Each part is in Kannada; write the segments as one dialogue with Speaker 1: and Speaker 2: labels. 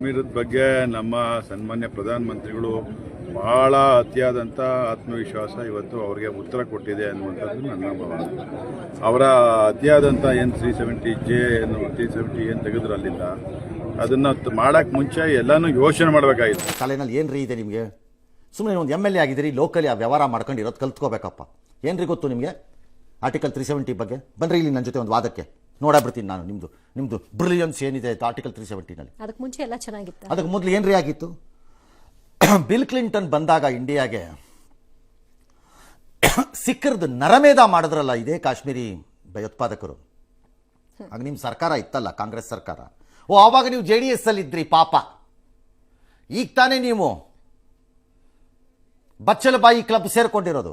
Speaker 1: ಕಾಶ್ಮೀರದ ಬಗ್ಗೆ ನಮ್ಮ ಸನ್ಮಾನ್ಯ ಪ್ರಧಾನಮಂತ್ರಿಗಳು ಬಹಳ ಅತಿಯಾದಂಥ ಆತ್ಮವಿಶ್ವಾಸ ಇವತ್ತು ಅವರಿಗೆ ಉತ್ತರ ಕೊಟ್ಟಿದೆ ಅನ್ನುವಂಥದ್ದು ನನ್ನ ಭಾವನೆ. ಅವರ ಅತಿಯಾದಂಥ ಏನು ತ್ರೀ ಸೆವೆಂಟಿ ಜೆ ಏನು ತ್ರೀ ಸೆವೆಂಟಿ ಏನು ತೆಗೆದ್ರು ಅಲ್ಲಿಂದ, ಅದನ್ನು ಮಾಡೋಕ್ಕೆ ಮುಂಚೆ ಎಲ್ಲನೂ ಯೋಚನೆ ಮಾಡಬೇಕಾಗಿತ್ತು.
Speaker 2: ತಲೆನಲ್ಲಿ ಏನು ರೀ ಇದೆ ನಿಮಗೆ? ಸುಮ್ಮನೆ ಒಂದು ಎಂ ಎಲ್ ಎ ಆಗಿದ್ದೀರಿ ಲೋಕಲಿ ಆ ವ್ಯವಹಾರ ಮಾಡ್ಕೊಂಡು ಇರೋದು ಕಲ್ತ್ಕೋಬೇಕಪ್ಪ. ಏನು ರೀ ಗೊತ್ತು ನಿಮಗೆ? ಆರ್ಟಿಕಲ್ ತ್ರೀ ಸೆವೆಂಟಿ ಬಗ್ಗೆ? ಬನ್ನಿರಿ ಇಲ್ಲಿ ನನ್ನ ಜೊತೆ ಒಂದು ವಾದಕ್ಕೆ. ನೋಡಬಿಡ್ತೀನಿ ನಾನು ನಿಮ್ಮದು ನಿಮ್ಮದು ಬ್ರಿಲಿಯನ್ಸ್ ಏನಿದೆ ಆರ್ಟಿಕಲ್ ತ್ರೀ ಸೆವೆಂಟಿನಲ್ಲಿ
Speaker 3: ಅದಕ್ಕೆ ಮುಂಚೆ ಎಲ್ಲ ಚೆನ್ನಾಗಿತ್ತು.
Speaker 2: ಅದಕ್ಕೆ ಮೊದಲು ಏನು ರೀ ಆಗಿತ್ತು? ಬಿಲ್ ಕ್ಲಿಂಟನ್ ಬಂದಾಗ ಇಂಡಿಯಾಗೆ ಸಿಕ್ಕರ್ದು ನರಮೇಧ ಮಾಡಿದ್ರಲ್ಲ ಇದೇ ಕಾಶ್ಮೀರಿ ಭಯೋತ್ಪಾದಕರು. ಆಗ ನಿಮ್ಮ ಸರ್ಕಾರ ಇತ್ತಲ್ಲ ಕಾಂಗ್ರೆಸ್ ಸರ್ಕಾರ. ಓ ಆವಾಗ ನೀವು ಜೆ ಡಿ ಎಸ್ ಅಲ್ಲಿ ಇದ್ರಿ ಪಾಪ. ಈಗ ತಾನೇ ನೀವು ಬಚ್ಚಲಬಾಯಿ ಕ್ಲಬ್ ಸೇರ್ಕೊಂಡಿರೋದು.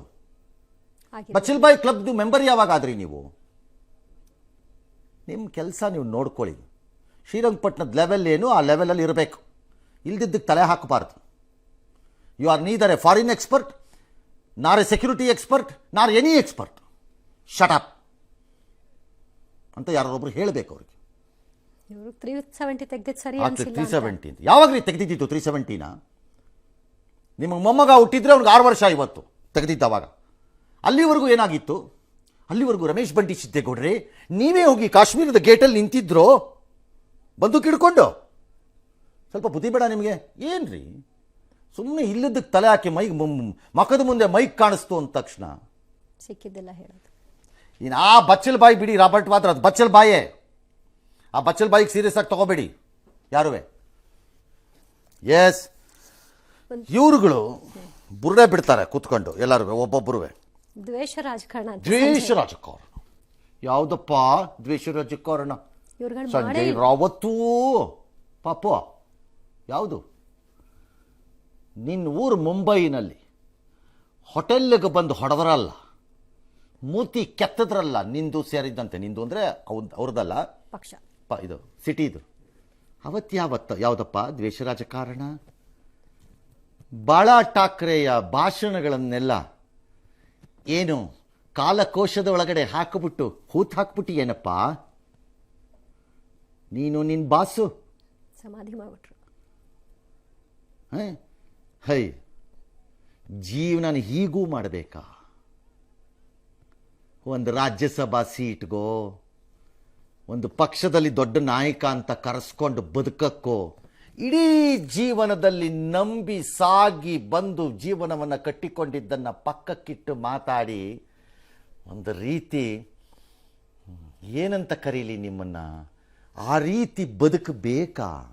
Speaker 2: ಬಚ್ಚಲ್ಬಾಯಿ ಕ್ಲಬ್ದು ಮೆಂಬರ್ ಯಾವಾಗ ಆದ್ರಿ ನೀವು? ನಿಮ್ಮ ಕೆಲಸ ನೀವು ನೋಡ್ಕೊಳ್ಳಿ. ಶ್ರೀರಂಗಪಟ್ಟಣದ ಲೆವೆಲ್ ಏನು ಆ ಲೆವೆಲಲ್ಲಿ ಇರಬೇಕು. ಇಲ್ದಿದ್ದಕ್ಕೆ ತಲೆ ಹಾಕಬಾರ್ದು. You are neither a foreign expert nor a security expert nor any expert shut up ಅಂತ ಯಾರೊಬ್ರು ಹೇಳಬೇಕು ಅವ್ರಿಗೆ.
Speaker 3: ತ್ರೀ ಸೆವೆಂಟಿ ತೆಗ್ದಿದ್ದು ಸರಿ
Speaker 2: ತ್ರೀ
Speaker 3: ಅಂತ.
Speaker 2: ಯಾವಾಗ ರೀ ತೆಗೆದಿದ್ದು ತ್ರೀ ಸೆವೆಂಟಿನ ನಿಮಗೆ ಮೊಮ್ಮಗ ಹುಟ್ಟಿದ್ರೆ ಅವ್ನಿಗೆ ಆರು ವರ್ಷ ಇವತ್ತು ತೆಗೆದಿದ್ದವಾಗ. ಅಲ್ಲಿವರೆಗೂ ಏನಾಗಿತ್ತು? ಅಲ್ಲಿವರೆಗೂ ರಮೇಶ್ ಬಂಡಿ ಸಿದ್ದೇಗೌಡ್ರಿ ನೀವೇ ಹೋಗಿ ಕಾಶ್ಮೀರದ ಗೇಟಲ್ಲಿ ನಿಂತಿದ್ರು? ಬಂದು ಕಿಡ್ಕೊಂಡು. ಸ್ವಲ್ಪ ಬುದ್ಧಿ ಬೇಡ ನಿಮಗೆ. ಏನ್ರಿ? ಸುಮ್ಮನೆ ಇಲ್ಲದಕ್ಕೆ ತಲೆ ಹಾಕಿ ಮೈಗ್ ಮಕದ ಮುಂದೆ ಮೈಕ್ ಕಾಣಿಸ್ತು ಅಂದ ತಕ್ಷಣ.
Speaker 3: ಸಿಕ್ಕಿದ್ದೆಲ್ಲ ಹೇಳೋದು.
Speaker 2: ಇನ್ನು ಆ ಬಚ್ಚಲ್ ಬಾಯಿ ಬಿಡಿ ರಾಬರ್ಟ್ ಮಾತ್ರ ಅದು ಬಚ್ಚಲ್ ಬಾಯೇ. ಆ ಬಚ್ಚಲ್ ಬಾಯಿಗೆ ಸೀರಿಯಸ್ ಆಗಿ ತಗೋಬೇಡಿ. ಯಾರುವೆ? ಎಸ್ ಇವ್ರುಗಳು ಬುರ್ಡೆ ಬಿಡ್ತಾರೆ ಕೂತ್ಕೊಂಡು ಎಲ್ಲರೂ ಒಬ್ಬೊಬ್ಬರು
Speaker 3: ದ್ವೇಷ ರಾಜಕಾರಣ
Speaker 2: ದ್ವೇಷ ರಾಜಕಾರಣ. ಯಾವುದಪ್ಪ? ದ್ವೇಷ ರಾಜಕಾರಣ? ಸಂಜಯ್ ರಾವತ್ತೂ ಪಾಪ. ಯಾವುದು? ನಿನ್ನ ಊರು ಮುಂಬೈನಲ್ಲಿ. ಹೋಟೆಲ್ಗೆ ಬಂದು ಹೊಡೆದ್ರಲ್ಲ. ಮೂತಿ ಕೆತ್ತದ್ರಲ್ಲ ನಿಂದು ಸೇರಿದ್ದಂತೆ ನಿಂದು ಅಂದರೆ ಅವ್ದು ಅವ್ರದ್ದಲ್ಲ
Speaker 3: ಪಕ್ಷ.
Speaker 2: ಪ ಇದು ಸಿಟಿದು. ಅವತ್ತು ಯಾವತ್ತು ಯಾವುದಪ್ಪ? ದ್ವೇಷ ರಾಜಕಾರಣ? ಬಾಳಾ ಠಾಕ್ರೆಯ ಭಾಷಣಗಳನ್ನೆಲ್ಲ ಏನು? ಕಾಲಕೋಶದ ಒಳಗಡೆ ಹಾಕಿಬಿಟ್ಟು ಹೂತ್ ಹಾಕ್ಬಿಟ್ಟು ಏನಪ್ಪ? ನೀನು ನಿನ್ನ ಬಾಸು.
Speaker 3: ಸಮಾಧಿ ಮಾಡ್ಬಿಟ್ರು.
Speaker 2: ಹ? ಹೈ ಜೀವನ ಹೀಗೂ ಮಾಡಬೇಕಾ? ಒಂದು ರಾಜ್ಯಸಭಾ ಸೀಟ್ಗೋ ಒಂದು ಪಕ್ಷದಲ್ಲಿ ದೊಡ್ಡ ನಾಯಕ ಅಂತ ಕರೆಸ್ಕೊಂಡು ಬದುಕಕ್ಕೋ ಇಡೀ ಜೀವನದಲ್ಲಿ ನಂಬಿ ಸಾಗಿ ಬಂದು ಜೀವನವನ್ನು ಕಟ್ಟಿಕೊಂಡಿದ್ದನ್ನು ಪಕ್ಕಕ್ಕಿಟ್ಟು ಮಾತಾಡಿ ಒಂದು ರೀತಿ ಏನಂತ ಕರೀಲಿ ನಿಮ್ಮನ್ನು? ಆ ರೀತಿ ಬದುಕಬೇಕಾ?